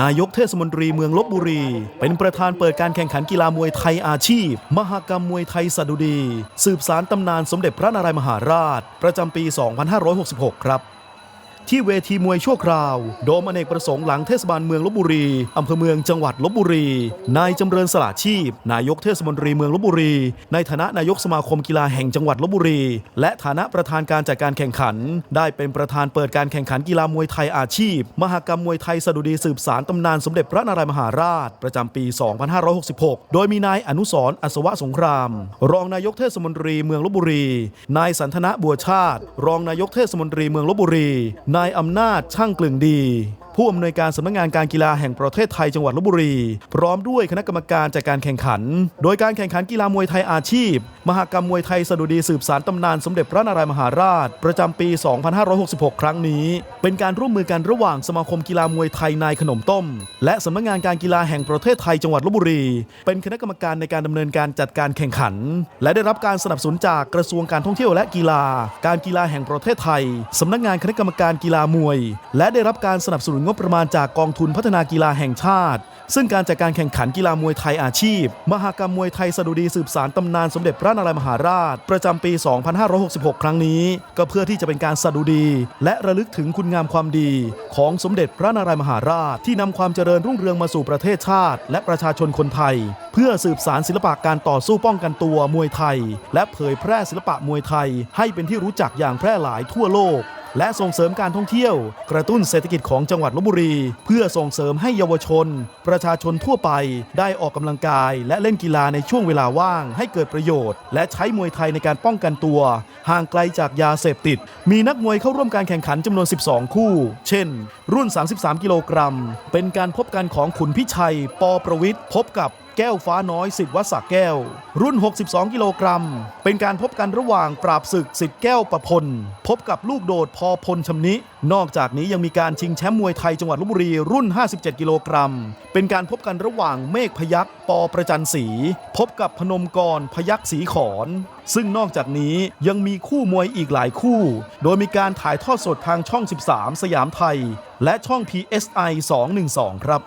นายกเทศมนตรีเมืองลบบุรี เป็นประธานเปิดการแข่งขันกีฬามวยไทยอาชีพ มหกรรมมวยไทยสดุดี สืบสารตำนานสมเด็จพระนารายมหาราช ประจำปี 2566 ครับ ที่เวทีมวยชั่วคราว โดมอเนกประสงค์หลังเทศบาลเมืองลบบุรี อำเภอเมืองจังหวัดลบบุรี นายจำเริญสละชีพ นายกเทศมนตรีเมืองลบบุรี ในฐานะนายกสมาคมกีฬาแห่งจังหวัดลบบุรี และฐานะประธานการจัดการแข่งขัน ได้เป็นประธานเปิดการแข่งขันกีฬามวยไทยอาชีพ มหกรรมมวยไทยสดุดีสืบสารตำนานสมเด็จพระนารายมหาราช ประจำปี 2566 โดยมีนายอนุสรอัศวะสงคราม รองนายกเทศมนตรีเมืองลบบุรี นายสันทนะบัวชาติ รองนายกเทศมนตรีเมืองลบบุรีนายอำนาจช่างกลึงดี ผู้อำนวยการสำนักงานการกีฬาแห่งประเทศไทยจังหวัดลบบุรี พร้อมด้วยคณะกรรมการจัดการแข่งขัน โดยการแข่งขันกีฬามวยไทยอาชีพ มหกรรมมวยไทยสดุดีสืบสารตำนานสมเด็จพระนารายมหาราช ประจำปี 2566 ครั้งนี้ เป็นการร่วมมือกันระหว่างสมาคมกีฬามวยไทยนายขนมต้ม และสำนักงานการกีฬาแห่งประเทศไทยจังหวัดลบบุรี เป็นคณะกรรมการในการดำเนินการจัดการแข่งขัน และได้รับการสนับสนุนจากกระทรวงการท่องเที่ยวและกีฬา การกีฬาแห่งประเทศไทยสำนักงานคณะกรรมการกีฬามวย และได้รับการสนับสนุนงบประมาณจากกองทุนพัฒนากีฬาแห่งชาติ ซึ่งการจัดการแข่งขันกีฬามวยไทยอาชีพ มหากรรมมวยไทยสดุดีสืบสารตำนานสมเด็จพระนารายมหาราช ประจำปี 2566 ครั้งนี้ ก็เพื่อที่จะเป็นการสดุดี และระลึกถึงคุณงามความดี ของสมเด็จพระนารายมหาราช ที่นำความเจริญรุ่งเรืองมาสู่ประเทศชาติ และประชาชนคนไทย เพื่อสืบสารศิลปะการต่อสู้ป้องกันตัวมวยไทย และเผยแพร่ศิลปะมวยไทย ให้เป็นที่รู้จักอย่างแพร่หลายทั่วโลก และส่งเสริมการท่องเที่ยว กระตุ้นเศรษฐกิจของจังหวัดลบบุรี เพื่อส่งเสริมให้เยาวชน ประชาชนทั่วไป ได้ออกกำลังกาย และเล่นกีฬาในช่วงเวลาว่าง ให้เกิดประโยชน์ และใช้มวยไทยในการป้องกันตัว ห่างไกลจากยาเสพติด มีนักมวยเข้าร่วมการแข่งขันจำนวน 12 คู่ เช่น รุ่น 33 กิโลกรัม เป็นการพบกันของขุนพิชัย ปอประวิทย์พบกับ แก้วฟ้าน้อยสิทธิ์วัดสักแก้ว รุ่น 62 กิโลกรัม เป็นการพบกันระหว่างปราบศึกสิทธิ์แก้วประพล พบกับลูกโดดพอพลชำนิ นอกจากนี้ยังมีการชิงแชมป์มวยไทยจังหวัดลบบุรีรุ่น 57 กิโลกรัม เป็นการพบกันระหว่างเมฆพยักปอประจันศรีพบกับพนมกรพยักสีขอน ซึ่งนอกจากนี้ยังมีคู่มวยอีกหลายคู่ โดยมีการถ่ายทอดสดทางช่อง 13 สยามไทย และช่อง PSI 212 ครับ